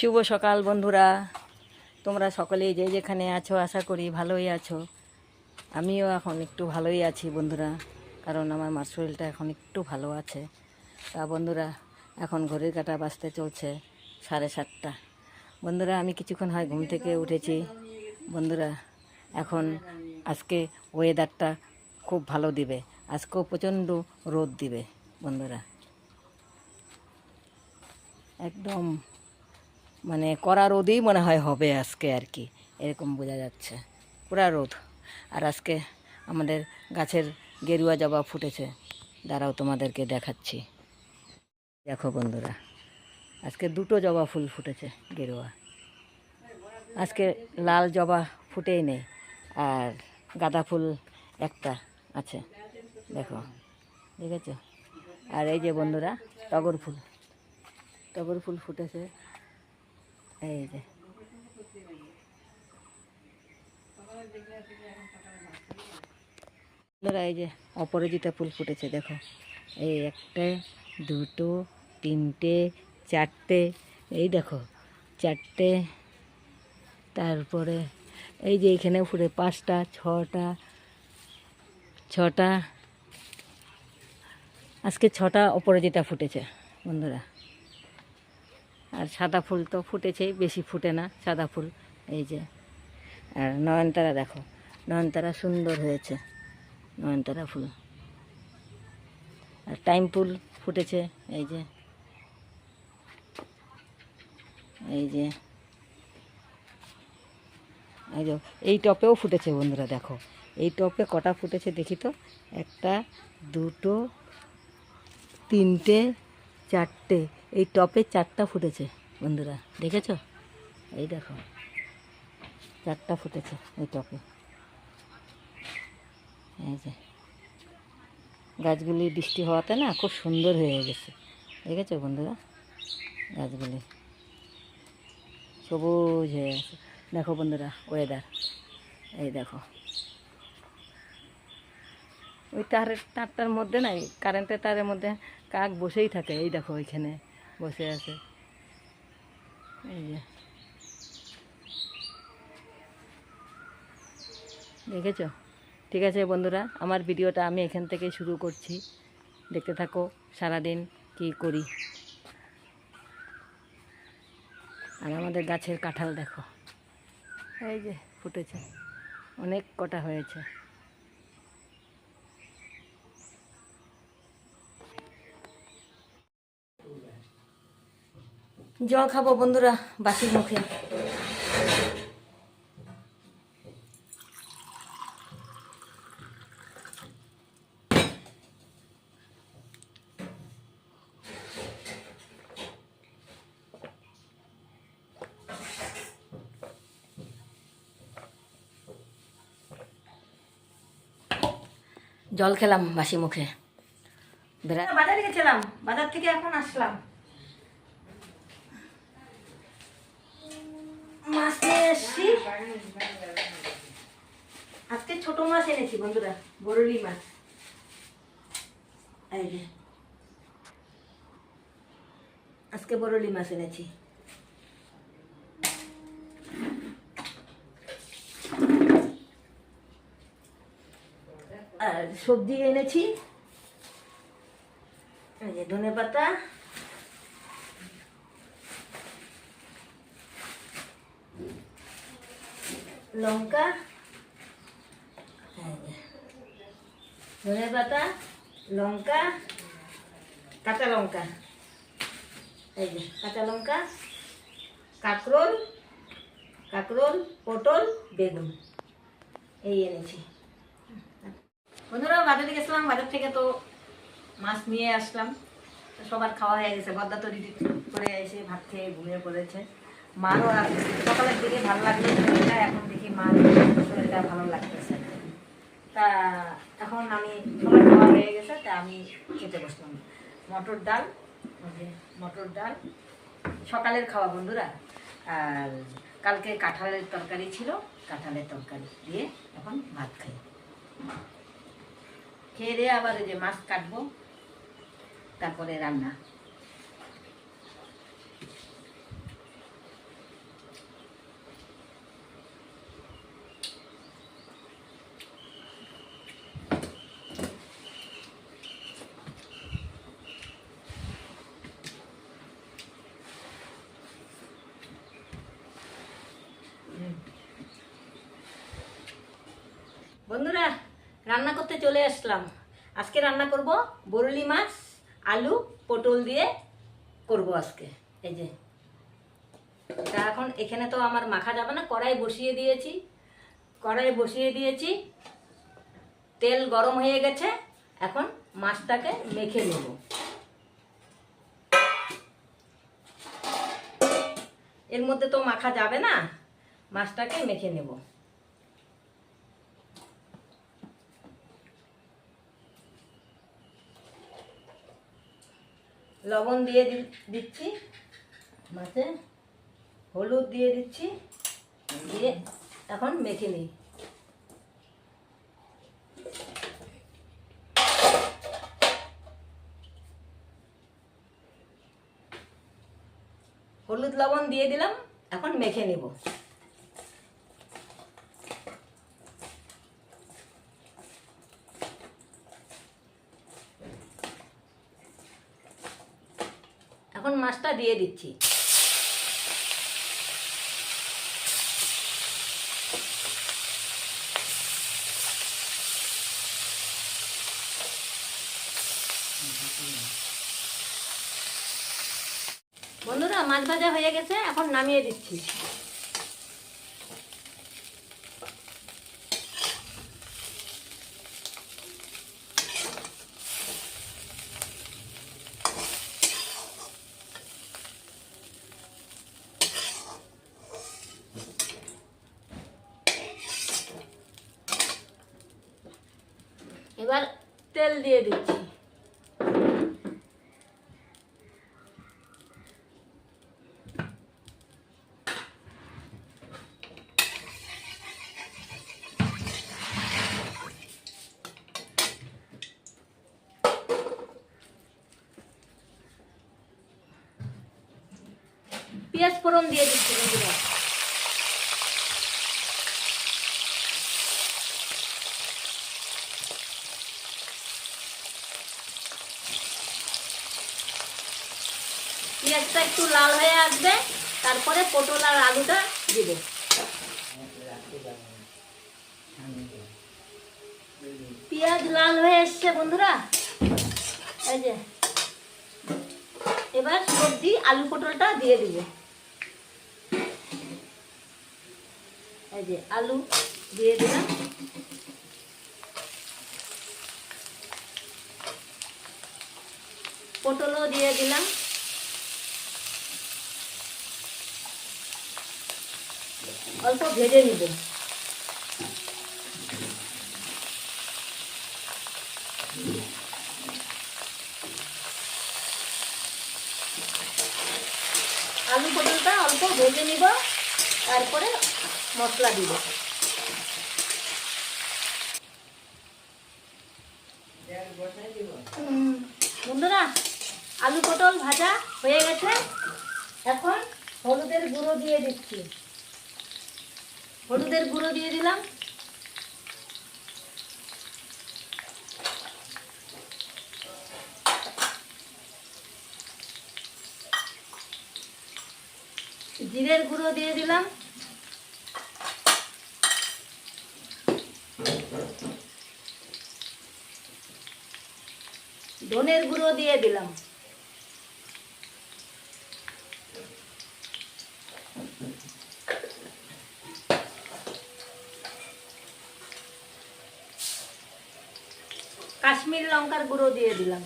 শুভ সকাল বন্ধুরা। তোমরা সকলেই যে যেখানে আছো, আশা করি ভালোই আছো। আমিও এখন একটু ভালোই আছি বন্ধুরা, কারণ আমার মার শরীরটা এখন একটু ভালো আছে। তা বন্ধুরা, এখন ঘড়ির কাটা বাজতে চলছে সাড়ে সাতটা। বন্ধুরা, আমি কিছুক্ষণ হয় ঘুম থেকে উঠেছি। বন্ধুরা, এখন আজকে ওয়েদারটা খুব ভালো দিবে। আজকেও প্রচণ্ড রোদ দিবে বন্ধুরা। একদম মানে কড়া রোদেই মনে হয় হবে আজকে আর কি, এরকম বোঝা যাচ্ছে। পুরা রোদ। আর আজকে আমাদের গাছের গেরুয়া জবা ফুটেছে। দাঁড়াও তোমাদেরকে দেখাচ্ছি। দেখো বন্ধুরা, আজকে দুটো জবা ফুল ফুটেছে গেরুয়া। আজকে লাল জবা ফুটেই নেই, আর গাঁদা ফুল একটা আছে। দেখো ঠিক আছে আর এই যে বন্ধুরা, টগর ফুল। টগর ফুল ফুটেছে। এই যে। এই যে অপরাজিতা ফুল ফুটেছে, দেখো। এই একটা, দুটো, তিনটে, চারটে, এই দেখো, চারটে। তারপরে এই যে এখানেও ফুটে পাঁচটা, ছটা ছটা। আজকে ছটা অপরাজিতা ফুটেছে, বন্ধুরা। আর সাদা ফুল তো ফুটেছেই বেশি ফুটে না সাদা ফুল, এই যে। আর নয়নতারা দেখো, নয়নতারা সুন্দর হয়েছে, নয়নতারা ফুল। আর টাইম ফুল ফুটেছে, এই যে। এই যে। এই যে, এই টপেও ফুটেছে বন্ধুরা, দেখো। এই টপে কটা ফুটেছে দেখি তো? একটা, দুটো, তিনটে, চারটে। এই টপে চারটা ফুটেছে, বন্ধুরা। দেখেছ? এই দেখো, চারটা ফুটেছে এই টপে। এই যে, গাছগুলি বৃষ্টি হওয়াতে না খুব সুন্দর হয়ে গেছে। দেখেছ, বন্ধুরা? গাছগুলি সবুজ হয়ে গেছে। দেখো, বন্ধুরা ওয়েদার এই দেখো। ওই তারের, তারটার মধ্যে না, এই কারেন্টের তারের মধ্যে কাক বসেই থাকে, এই দেখো, ওইখানে। বসে আছে। এই যে। দেখেছ? ঠিক আছে বন্ধুরা, আমার ভিডিওটা আমি এখান থেকে শুরু করছি। দেখতে থাকো সারাদিন কি করি। আর আমাদের গাছের কাঁঠাল দেখো। এই যে ফুটেছে। অনেক কটা হয়েছে। জল খাব বন্ধুরা বাসির মুখে। জল খেলাম বাসি মুখে। বাজারে গেছিলাম, বাজার থেকে এখন আসলাম। আজকে ছোট মাছ এনেছি বন্ধুরা বরলি মাছ। আজকে বরলি মাছ এনেছি। আর সবজি এনেছি। ধনে পাতা লঙ্কা এই যে, ধনে পাতা লঙ্কা কাঁচা লঙ্কা এই যে কাঁচা লঙ্কা কাঁকরোল কাঁকরোল পটল বেগুন এই এনেছি। বন্ধুরা বাজারে গেছিলাম বাজার থেকে তো মাছ নিয়ে আসলাম। সবার খাওয়া হয়ে গেছে বদ্দা তো রেডি করে এসে ভাত খেয়ে ঘুমিয়ে পড়েছে। মারও আর সকালের দিকে ভালো লাগল এখন মার শরীরটা ভালো লাগতেছে তা এখন আমি সবার খাওয়া হয়ে গেছে, তা আমি খেতে বসলাম। মটর ডাল মটর ডাল। সকালের খাওয়া বন্ধুরা, আর কালকে কাঁঠালের তরকারি ছিল, কাঁঠালের তরকারি দিয়ে এখন ভাত খাই। খেয়ে দিয়ে আবার যে মাছ কাটবো, তারপরে রান্না। বন্ধুরা, রান্না করতে চলে আসলাম। আজকে রান্না করব বরলি মাছ, আলু, পটল দিয়ে করব আজকে। এই যে তা এখন এখানে তো আমার মাখা যাবে না, কড়াই বসিয়ে দিয়েছি। কড়াই বসিয়ে দিয়েছি। তেল গরম হয়ে গেছে, এখন মাছটাকে মেখে নেব। এর মধ্যে তো মাখা যাবে না, মাছটাকে মেখে নেব। লবণ দিয়ে দিচ্ছি। মাছে হলুদ দিয়ে দিচ্ছি। দিয়ে এখন মেখে নিই। হলুদ লবণ দিয়ে দিলাম, এখন মেখে নেব। এখন দিয়ে দিচ্ছি। বন্ধুরা মাছ ভাজা হয়ে গেছে এখন নামিয়ে দিচ্ছি। এবার তেল দিয়ে দিচ্ছি পেঁয়াজ ফোড়ন দিয়ে দিচ্ছি বন্ধুরা পেঁয়াজটা একটু লাল হয়ে আসবে, তারপরে পটল আর আলুটা দিব। পেঁয়াজ লাল হয়ে এসছে বন্ধুরা। এই যে। এবার সবজি, আলু পটলটা দিয়ে দিব। এই যে আলু দিয়ে দিলাম। পটলও দিয়ে দিলাম। অল্প ভেজে নিব। আলু পটলটা অল্প ভেজে নিব, তারপরে মশলা দিব। বন্ধুরা, আলু পটল ভাজা হয়ে গেছে। এখন হলুদের গুঁড়ো দিয়ে দিচ্ছি। হলুদের গুঁড়ো দিয়ে দিলাম। জিরের গুঁড়ো দিয়ে দিলাম। ধনের গুঁড়ো দিয়ে দিলাম। কাশ্মীর লঙ্কার গুঁড়ো দিয়ে দিলাম।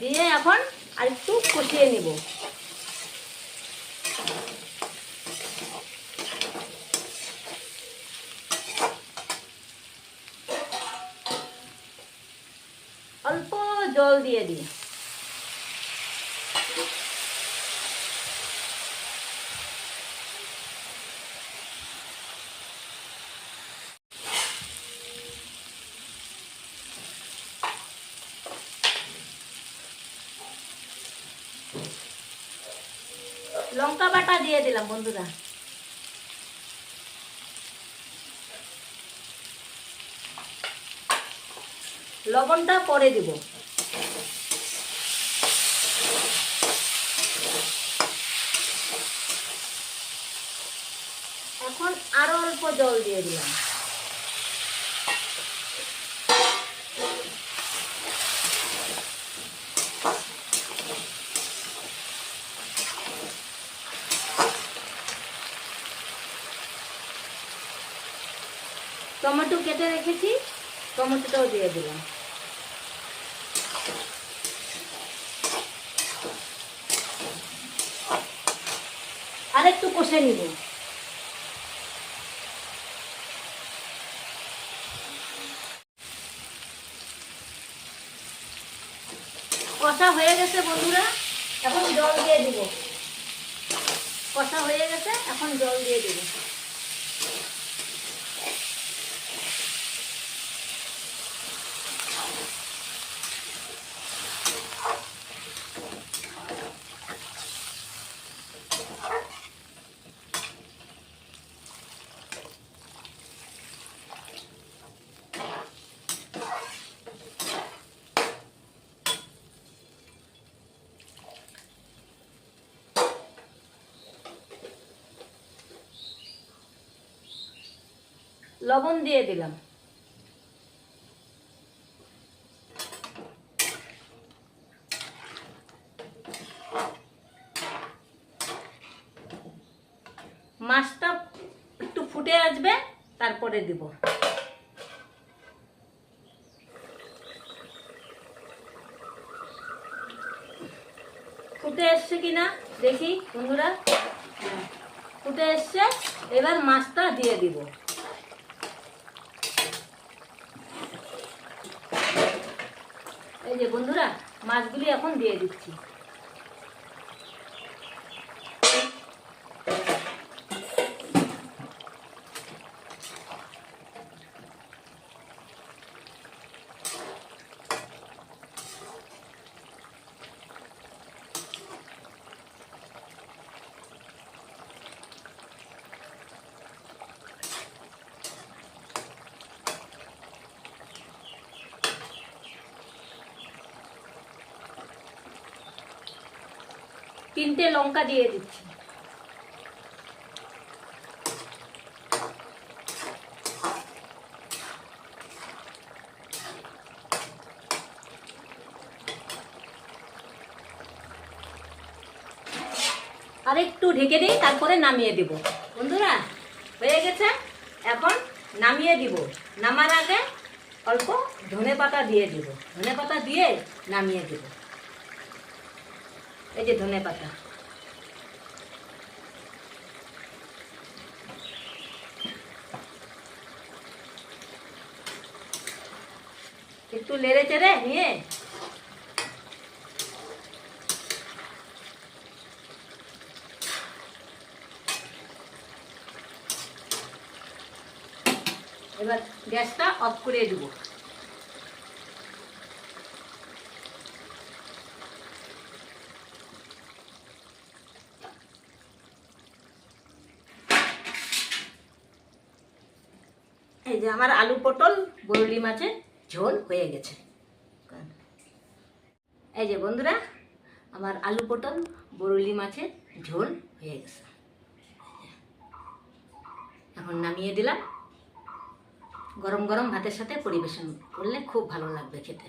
দিয়ে এখন আর একটু কষিয়ে নিব। অল্প জল দিয়ে দিই লঙ্কা বাটা দিয়ে দিলাম বন্ধুরা। লবণটা পরে দিব। এখন আরও অল্প জল দিয়ে দিলাম। টমেটো কেটে রেখেছি, টমেটোটাও দিয়ে দিলাম। আর একটু কষে নিব। কষা হয়ে গেছে বন্ধুরা, এখন জল দিয়ে দিব। কষা হয়ে গেছে, এখন জল দিয়ে দিব। লবণ দিয়ে দিলাম। মাছটা একটু ফুটে আসবে, তারপরে দিব। ফুটে এসছে কিনা দেখি বন্ধুরা। ফুটে এসছে, এবার মাছটা দিয়ে দিব। এই যে বন্ধুরা মাছগুলি এখন দিয়ে দিচ্ছি। তিনটে লঙ্কা দিয়ে দিচ্ছি। আর একটু ঢেকে দিই, তারপরে নামিয়ে দিব। বন্ধুরা, হয়ে গেছে? এখন নামিয়ে দিব। নামার আগে অল্প ধনে পাতা দিয়ে দিব। ধনে পাতা দিয়ে নামিয়ে দিব। এই যে ধনে পাতা। একটু লেড়ে চেড়ে নিয়ে। এবার গ্যাসটা অফ করে দেবো। এই যে আমার আলু পটল, বরলি মাছের ঝোল হয়ে গেছে। এই যে বন্ধুরা, আমার আলু পটল, বরলি মাছের ঝোল হয়ে গেছে। এখন নামিয়ে দিলাম। গরম গরম ভাতের সাথে পরিবেশন করলে খুব ভালো লাগবে খেতে।